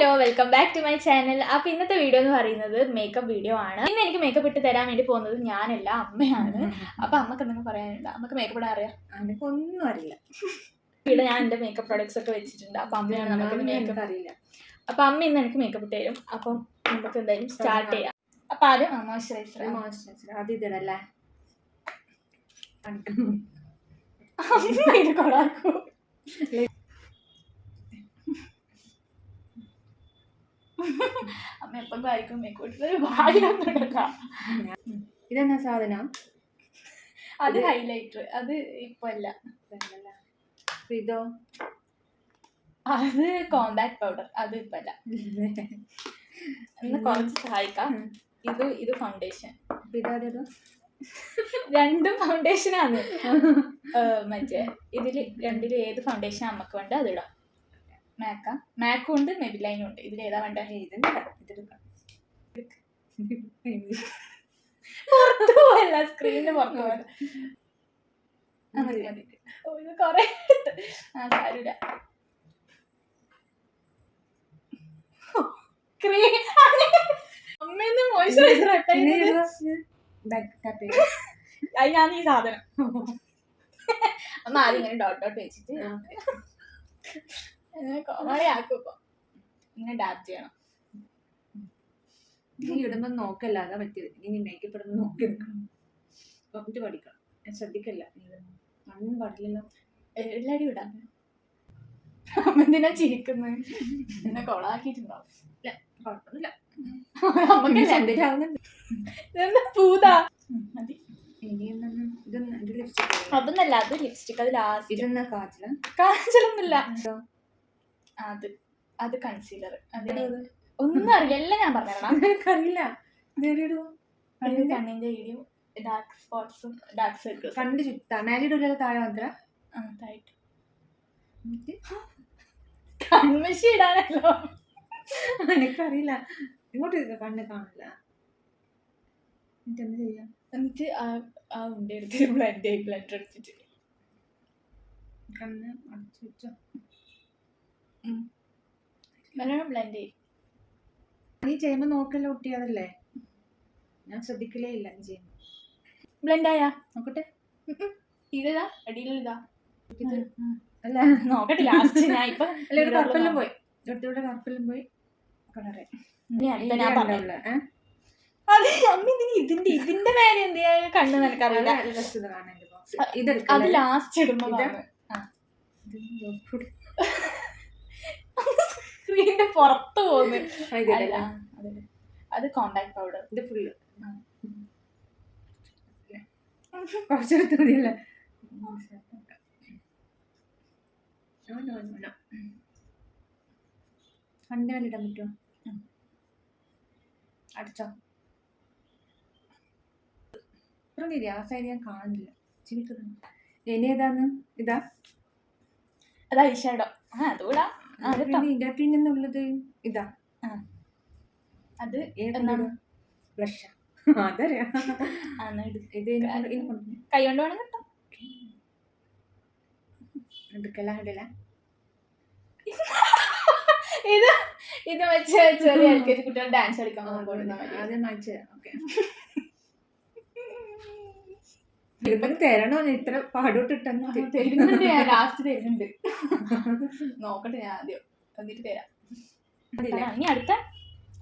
Hello welcome back to my channel അപ്പൊ ഇന്നത്തെ video എന്ന് പറയുന്നത് മേക്കപ്പ് വീഡിയോ ആണ്. ഇന്ന് എനിക്ക് മേക്കപ്പ് ഇട്ട് തരാൻ വേണ്ടി പോകുന്നത് ഞാനല്ല അമ്മയാണ്. അപ്പൊ അമ്മയ്ക്ക് എന്തെങ്കിലും പറയാനുണ്ട്? അമ്മയ്ക്ക് മേക്കപ്പ് ഇടാൻ അറിയാം? എനിക്കൊന്നും അറിയില്ല. ഇവിടെ ഞാൻ എന്റെ മേക്കപ്പ് പ്രോഡക്ട്സ് ഒക്കെ വെച്ചിട്ടുണ്ട്. അപ്പൊ അമ്മയാണ് നമുക്ക് മേക്കപ്പ് അറിയില്ല അപ്പൊ അമ്മ ഇന്ന് എനിക്ക് മേക്കപ്പ് ഇട്ട് തരും. അപ്പം നമുക്ക് എന്തായാലും സ്റ്റാർട്ട് ചെയ്യാം. അപ്പൊ ആദ്യം മോയ്സ്ചറൈസർ മോയ്സ്ചറൈസർ അത് ഇതിടല്ലേ ഇത് കൊളാക്കൂ അമ്മ എപ്പം കഴിക്കും മേക്കപ്പ് ഇട്ടത് വായിലൊന്നും ഇടണ്ട ഇതെന്നാ സാധനം? അത് ഹൈലൈറ്റർ അത് ഇപ്പൊ അല്ല. ഇതോ? അത് കോമ്പാക്ട് പൗഡർ അത് ഇപ്പൊ അല്ല. ഒന്ന് കുറച്ച് സഹായിക്കാം. ഇത് ഇത് ഫൗണ്ടേഷൻ ഇതാതോ രണ്ടും ഫൗണ്ടേഷൻ ആണ്. മറ്റേ ഇതിൽ രണ്ടിൽ ഏത് ഫൗണ്ടേഷൻ നമുക്ക് വേണ്ട അത് ഇടാം. മാക്ക മാക്കും ഉണ്ട് മെബിലൈനും ഉണ്ട്. ഇതിൽ ഏതാ വേണ്ട? ഇത് ഇതെടുക്കാം പുറത്തു പോയല്ല സ്ക്രീനിന് പുറത്തു പോയല്ല. മതി ഇത് കൊറേ. ആ മോയ്സ്ചറൈസർ ഞാൻ ഈ സാധനം. അമ്മ ആദ്യം ഇങ്ങനെ ഡോട്ട് ഡോട്ട് വെച്ചിട്ട് കോമഡി ആക്കും ഇപ്പൊ ഇങ്ങനെ ഡാപ്റ്റ് ചെയ്യണം. നീ ഇടുമ്പോ നോക്കല്ല അതാ പറ്റിയത്. ഇനി മേക്കപ്പ് ഇടുമ്പോ നോക്കി എന്നിട്ട് പഠിക്കണം. ശ്രദ്ധിക്കല്ല. നീ ഇടുമ്പോ. കണ്ണൊന്നും പാടില്ലല്ലോ. എല്ലാരും ഇടാം. അമ്മ എന്തിനാ ചിരിക്കുന്നത് എന്നെ കൊളാക്കിയിട്ടുണ്ടാവും. കുഴപ്പമൊന്നുമില്ല ഇനി ഇത് ലിപ്സ്റ്റിക് അതൊന്നല്ല അത് ലിപ്സ്റ്റിക് അത് ലാസ്റ്റ് ഇതെന്നാ കാജല കാണിച്ചൊന്നുമില്ല ഇതോ? അത് അത് കൺസീലർ ഒന്നും അറിയില്ല. എല്ലാം ഞാൻ പറഞ്ഞുതരണം ഇതെവിടെയിടുവോ? ഇത് കണ്ണിന്റെ ഇടിയും ഡാർക്ക് സ്പോട്ട്സും ഡാർക്ക് സർക്കിൾസ് കണ്ട് ചുറ്റാ. മേലിടൂല താഴെ മാത്രം അതായിട്ട് എന്നിട്ട് കൺമശി ഇടാനല്ലോ. എനിക്കറിയില്ല. ഇങ്ങോട്ട് കണ്ണ് കാണില്ല. എന്നിട്ട് ചെയ്യാം? എന്നിട്ട് ആ ആ ഉണ്ട എടുത്ത് ബ്ലെൻഡ് ചെയ്ത് ബ്ലെൻഡർ എടുത്തിട്ട് കണ്ണ് അടച്ചു വെച്ചോ. നല്ലോണം ബ്ലെൻഡ് ചെയ്യും നീ ചെയ്യുമ്പോ നോക്കല്ല കുട്ടി ഞാൻ ശ്രദ്ധിക്കലേ ഇല്ല നീ ചെയ്യുമ്പോ ബ്ലെൻഡ് ആയാ? നോക്കട്ടെ. ഇതാ. അടിയിലിതാ അല്ല നോക്കട്ടെ ലാസ്റ്റ് ഞാൻ ഇപ്പൊ അല്ല ഒരു കറുപ്പെല്ലാം പോയി. ഇവിടുത്തെ കറുപ്പെല്ലാം പോയി. കളറെ അതെ അമ്മ ഇതിന് ഇതിന്റെ ഇതിന്റെ മേലെ എന്തിയാ കണ്ണ് നിനക്കറിയില്ല അത് ലാസ്റ്റ് ഇടുന്നതാണ് സ്ക്രീനിന്റെ പുറത്ത് പോകുന്നു. അതെ. കോണ്ടാക്ട് പൗഡർ ഇത് ഫുള്ള് കുറച്ചെടുത്ത് മതിയല്ല ഇടാൻ പറ്റുമോ അടിച്ചോ. ആ സൈഡ് ഞാൻ കാണുന്നില്ല. ചിരിക്കുന്നു. ഇനി ഏതാന്ന് ഇതാ. അതാ ഐഷാഡോ ആ അതുകൂടാ. പിന്നെ പിന്നുള്ളത് ഇതാ. അത് ഏതാണ് എന്നാണ്? ബ്ലഷ്. അതറിയാം? ഇത് കൈ കൊണ്ട് വേണം കേട്ടോ. എടുക്കല ഇടല. ഇത് ഇത് വെച്ച് ചെറിയ എൽ കെ ജി കുട്ടികൾ ഡാൻസ് കളിക്കാൻ പോകുന്ന ആദ്യം വായിച്ചു ഓക്കെ. തരണോ ഇത്ര പാടോട്ട് ഇട്ടെന്ന് തരുന്നുണ്ട് ഞാൻ ലാസ്റ്റ് തരുന്നുണ്ട്. നോക്കട്ടെ ഞാൻ ആദ്യം. എന്നിട്ട് തരാം. ഇനി അടുത്ത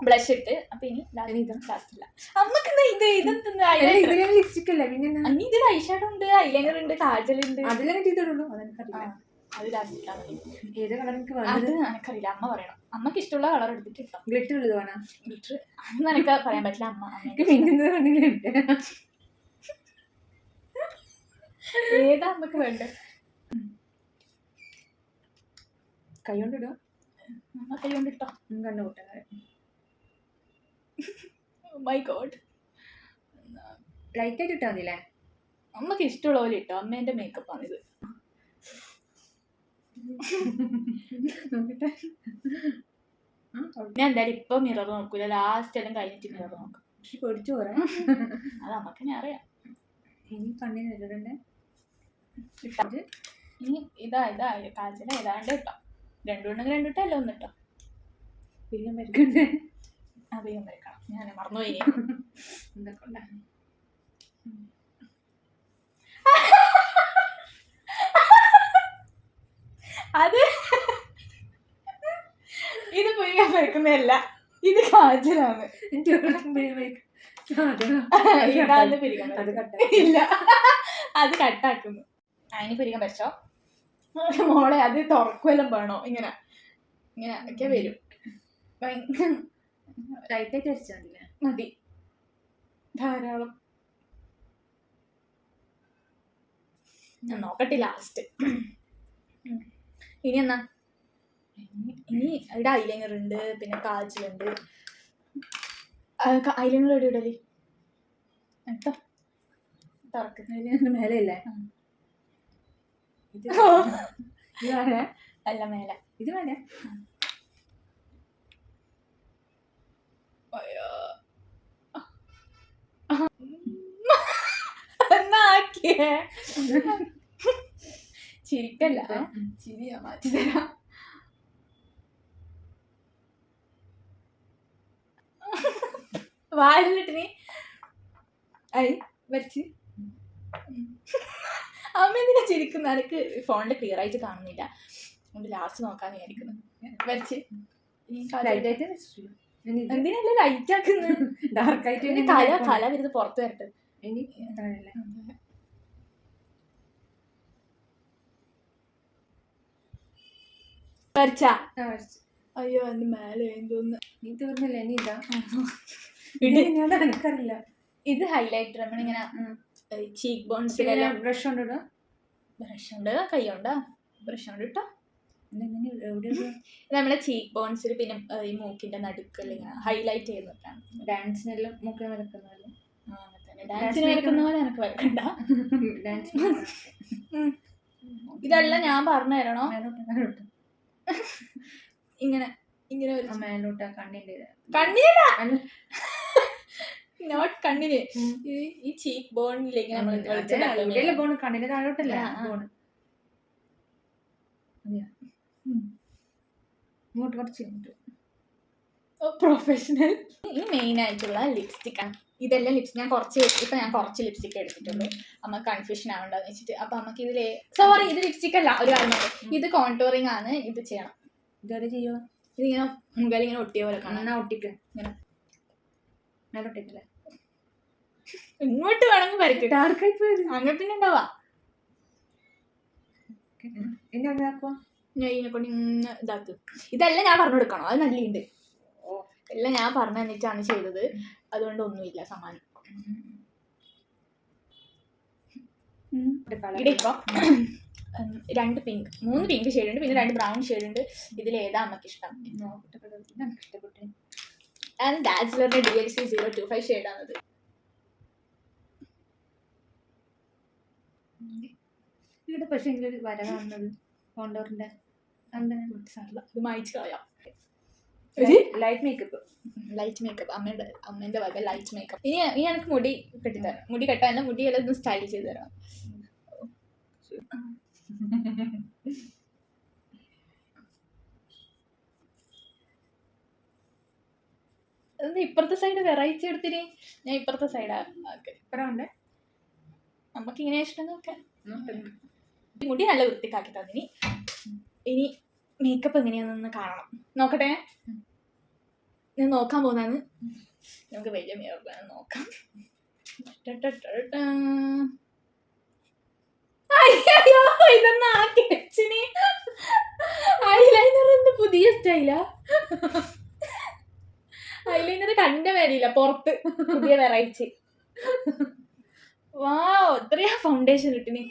ബ്ലഷ് ഇട്ട് അപ്പൊ ഇനി ഇനി ഇതാ. ലാസ്റ്റ് ഇല്ല. അമ്മയ്ക്ക് ഇത്? ഇതെന്താ ലിപ്സ്റ്റിക് അല്ലേ പിന്നെ അങ്ങനെ ഇതിൽ ഐഷാഡോ ഉണ്ട് ഐലൈനർ ഉണ്ട് കാജൽ ഉണ്ട്. അതിലെ ഇതുള്ളൂ അതെനിക്കറിയില്ല അത് ഏത് കളർ എനിക്ക് അത് എനക്കറിയില്ല. അമ്മ പറയണം. അമ്മയ്ക്ക് ഇഷ്ടമുള്ള കളർ എടുത്തിട്ട് ഗ്ലിറ്റർ ഉള്ളത് വേണം ഗ്ലിറ്റർ അന്ന് എനിക്ക് പറയാൻ പറ്റില്ല. അമ്മ പിന്നെ ഏതാ നമുക്ക് വേണ്ട? കൈ കൊണ്ടിടുക അമ്മ കൈ കൊണ്ട് ഇട്ടോ കണ്ണു കൂട്ടാൻ മൈ ഗോഡ് ലൈറ്റ് ആയിട്ട് ഇട്ടാ മതില്ലേ അമ്മയ്ക്ക് ഇഷ്ടമുള്ള പോലെ ഇട്ടോ. അമ്മേന്റെ മേക്കപ്പ് ആണ് ഇത് നോക്കട്ടെ. ആ, ഞാൻ എന്തായാലും ഇപ്പൊ മിറർ നോക്കൂല. ലാസ്റ്റ് എല്ലാം കഴിഞ്ഞിട്ട് മിറർ നോക്കാം. പൊടിച്ചു പോരാ. അത് അമ്മയ്ക്ക് ഞാൻ അറിയാം. ഇനി കണ്ണിന് ഇടണ്ടേ ഇട്ടത് ഇനി ഇതാ ഇതാ കാജല ഏതാണ്ട് ഇട്ടോ. രണ്ടുണ്ടെങ്കിൽ രണ്ടിട്ടോ അല്ല ഒന്നിട്ടോ പിരിയാൻ വരക്കണ്ടേ അധികം വരക്കണം. ഞാൻ മറന്നുപോയി. എന്തൊക്കെ അത് ഇത് പൊയ്യാൻ വരക്കുന്നതല്ല ഇത് കാജലാണ്. ഇല്ല. അത് കട്ടാക്കുന്നു. അതിന് പിരിക്കാൻ പറ്റോ? മോളെ അത് തുറക്കുമെല്ലാം വേണോ? ഇങ്ങനെ. ഇങ്ങനെ ഒക്കെ വരും. അടിച്ചാൽ മതി ധാരാളം. ഞാൻ നോക്കട്ടെ ലാസ്റ്റ് ഇനി എന്നാ? ഇനി ഇവിടെ ഐലൈനർ ഉണ്ട് പിന്നെ കാജലുണ്ട് ഐലൈനർ എവിടെ ഇടലി? കേട്ടോ തുറക്കുന്നതിന് മേലെ മേലെയല്ലേ. ഇത് ഇത് വേണേ അല്ല മേലെ. ഇത് വേണേ അയ്യോ. ചിരിക്കല്ല? ചിരിയാ മാറ്റി തരാം. വായിലിട്ട് നീ. ഐ വരച്ച്. അമ്മ എന്തിനാ ചിരിക്കുന്ന? എനിക്ക് ഫോണിൽ ക്ലിയർ ആയിട്ട് കാണുന്നില്ല. അതുകൊണ്ട് ലാസ്റ്റ് നോക്കാന്ന് വിചാരിക്കുന്നു. വരച്ച്. എന്തിനല്ലേ ലൈറ്റ് ആക്കുന്നത് ഡാർക്ക് ആയിട്ട് കല കല വരുന്നത് പുറത്ത് വരട്ടെ. ഇനി വരച്ചാ? അയ്യോ എന്റെ മേലെ എന്തോന്ന് നീ തീർന്നില്ല? ഇനി ഇതാ. എനിക്കറിയില്ല. ഇത് ഹൈലൈറ്റർ നമ്മളിങ്ങനെ ചീക്ക് ബോൺസ് ബ്രഷ് കൊണ്ടിടാ ബ്രഷ് ഉണ്ട്. കൈ ഉണ്ട് ബ്രഷ് ഉണ്ട് കേട്ടോ നമ്മളെ ചീക്ക് ബോൺസിൽ പിന്നെ ഈ മൂക്കിന്റെ നടുക്കൽ ഇങ്ങനെ ഹൈലൈറ്റ് ചെയ്യുന്നതാണ്. ഡാൻസിനെല്ലാം മൂക്കിൽ വരക്കുന്നതല്ലേ ഡാൻസിന് വരക്കുന്ന പോലെ എനിക്ക് വരക്കണ്ട. ഇതെല്ലാം ഞാൻ പറഞ്ഞു തരണോ? ഇങ്ങനെ ഇങ്ങനെ ഒരു കണ്ണിന്റെ അല്ല. നോട്ട് കണ്ണിന്. ഈ- ചീക്ക് നമ്മൾ ഇവിടെയല്ലേ പോണ് കണ്ണിന്റെ താഴോട്ടല്ലേ? ഇങ്ങോട്ട് കുറച്ച് ഇങ്ങോട്ട്. പ്രൊഫഷണൽ ഈ മെയിൻ ആയിട്ടുള്ള ലിപ്സ്റ്റിക് ആണ്. ഇതെല്ലാം ലിപ്സ് ഞാൻ കുറച്ച് ഇപ്പൊ ഞാൻ കുറച്ച് ലിപ്സ്റ്റിക് എടുത്തിട്ടുള്ളൂ. അമ്മ കൺഫ്യൂഷൻ ആവണ്ടെന്ന് വെച്ചിട്ട്. അപ്പൊ നമുക്ക് ഇതിൽ സോറി ഇത് ലിപ്സ്റ്റിക് അല്ല ഒരു കാര്യം. ഇത് കോൺടോറിങ് ആണ് ഇത് ചെയ്യണം. ഇതുവരെ ചെയ്യുമോ ഇതിങ്ങനെ മുകളിൽ ഇങ്ങനെ ഒട്ടിയ പോലെ കാണാം. എന്നാ ഒട്ടിക്ക്. ഇങ്ങനെ. ഇങ്ങോട്ട് വേണമെങ്കിൽ വരയ്ക്കും ഡാർക്കായി പോയത്. പിന്നെ ഉണ്ടാവാ. ഇനി ഞാൻ ഇതിനെ കൊണ്ട് ഇങ്ങനെ ഇതാക്കും. ഇതെല്ലാം ഞാൻ പറഞ്ഞു കൊടുക്കണോ. അത് നല്ലുണ്ട്. എല്ലാം ഞാൻ പറഞ്ഞു തന്നിട്ടാണ് ചെയ്തത്. അതുകൊണ്ട് ഒന്നുമില്ല സമാനം. ഇവിടെ ഇപ്പം രണ്ട് പിങ്ക് മൂന്ന് പിങ്ക് ഷെയ്ഡ് ഉണ്ട്. പിന്നെ രണ്ട് ബ്രൗൺ ഷെയ്ഡ് ഉണ്ട്. ഇതിൽ ഏതാ അമ്മയ്ക്ക് ഇഷ്ടം ഇഷ്ടപ്പെട്ടു and ഡാൻസിലറിന്റെ D L C zero two five ഷെയ്ഡാണത് ഇവിടെ പക്ഷെ ഇങ്ങനെ വര കാണുന്നത് കോണ്ടോറിന്റെ ഇത് മായിച്ച് കളയാം. ലൈറ്റ് മേക്കപ്പ് ലൈറ്റ് മേക്കപ്പ് അമ്മയുടെ അമ്മേന്റെ വക ലൈറ്റ് മേക്കപ്പ് ഇനി ഇനി എനിക്ക് മുടി കെട്ടിത്തരാം മുടി കെട്ടാൻ മുടി എല്ലാം സ്റ്റൈൽ ചെയ്ത് തരാം എന്താ ഇപ്പുറത്തെ സൈഡ് എടുത്തിരി ഞാൻ ഇപ്പുറത്തെ സൈഡാ ഓക്കെ. നമുക്ക് ഇങ്ങനെ ഇഷ്ടം നോക്കാം. മുടി നല്ല വൃത്തിക്കാക്കി തന്നിനി. ഇനി മേക്കപ്പ് എങ്ങനെയാണെന്ന് കാണണം. നോക്കട്ടെ. ഞാൻ നോക്കാൻ പോകുന്നതാണ്. നമുക്ക് വലിയ മേക്കപ്പ് നോക്കാം. അയ്യയ്യോ, ഇതൊന്ന് ആക്കി വെച്ചിനി. ഐലൈനർ എന്ത് പുതിയ സ്റ്റൈലാ ഐലൈനർ കണ്ട വരില്ല പുറത്ത്. പുതിയ വെറൈറ്റി വാ ഇത്രയാ ഫൗണ്ടേഷൻ കിട്ടിനി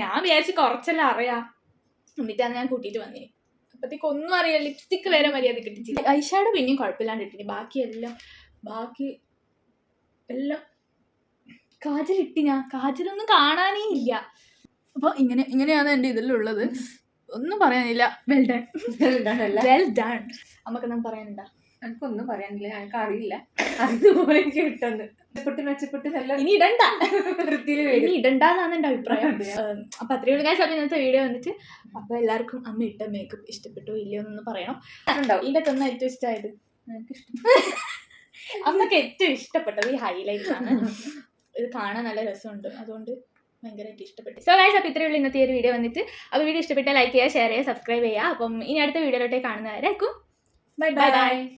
ഞാൻ വിചാരിച്ച് കുറച്ചെല്ലാം അറിയാം. എന്നിട്ടാണ് ഞാൻ കൂട്ടിയിട്ട് വന്നേ. അപ്പത്തേക്ക് ഒന്നും അറിയാം ലിപ്സ്റ്റിക് വരെ മര്യാദ കിട്ടിച്ചില്ല ഐഷാഡോ പിന്നെയും കുഴപ്പമില്ലാണ്ട് ഇട്ടിനി. ബാക്കി എല്ലാം ബാക്കി എല്ലാം കാജൽ ഇട്ടിനാ കാജലൊന്നും കാണാനേ ഇല്ല. അപ്പൊ ഇങ്ങനെ ഇങ്ങനെയാണ് എന്റെ ഇതിലുള്ളത് ഒന്നും പറയാനില്ല. വെൽ ഡൺ അല്ല? വെൽ ഡൺ നമുക്ക് എന്തെങ്കിലും പറയാനുണ്ടോ? എനിക്കൊന്നും പറയാനില്ല. എനിക്ക് അറിയില്ല അതുപോലെ എനിക്ക് കിട്ടുന്നു. മെച്ചപ്പെട്ട് മെച്ചപ്പെട്ട് നല്ല ഇനി ഇടണ്ട. വൃത്തിയിൽ ഇനി ഇടണ്ടെന്നാണ് എന്റെ അഭിപ്രായം. അപ്പൊ അത്രയും ഉള്ള കാര്യം ഇന്നത്തെ വീഡിയോ വന്നിട്ട് അപ്പൊ എല്ലാവർക്കും അമ്മ ഇട്ട മേക്കപ്പ് ഇഷ്ടപ്പെട്ടു ഇല്ലയോ എന്നൊന്ന് പറയണം. ഉണ്ടാവും ഇതിന്റെ തന്നെ ഏറ്റവും ഇഷ്ടമായത്? അമ്മയ്ക്ക് ഏറ്റവും ഇഷ്ടപ്പെട്ടത് ഈ ഹൈലൈറ്റ് ആണ്. ഇത് കാണാൻ നല്ല രസമുണ്ട്. അതുകൊണ്ട് ഭയങ്കരമായിട്ട് ഇഷ്ടപ്പെട്ടു. സോ ഗൈസ് അപ്പോൾ ഇത്രയുള്ള ഇന്നത്തെ ഒരു വീഡിയോ വന്നിട്ട്. അപ്പോൾ വീഡിയോ ഇഷ്ടപ്പെട്ടാൽ ലൈക്ക് ചെയ്യുക ഷെയർ ചെയ്യുക സബ്സ്ക്രൈബ് ചെയ്യുക. അപ്പം ഇനി അടുത്ത വീഡിയോയിലോട്ടേ കാണുന്നവരായിരിക്കും ബൈ ബൈ ബൈ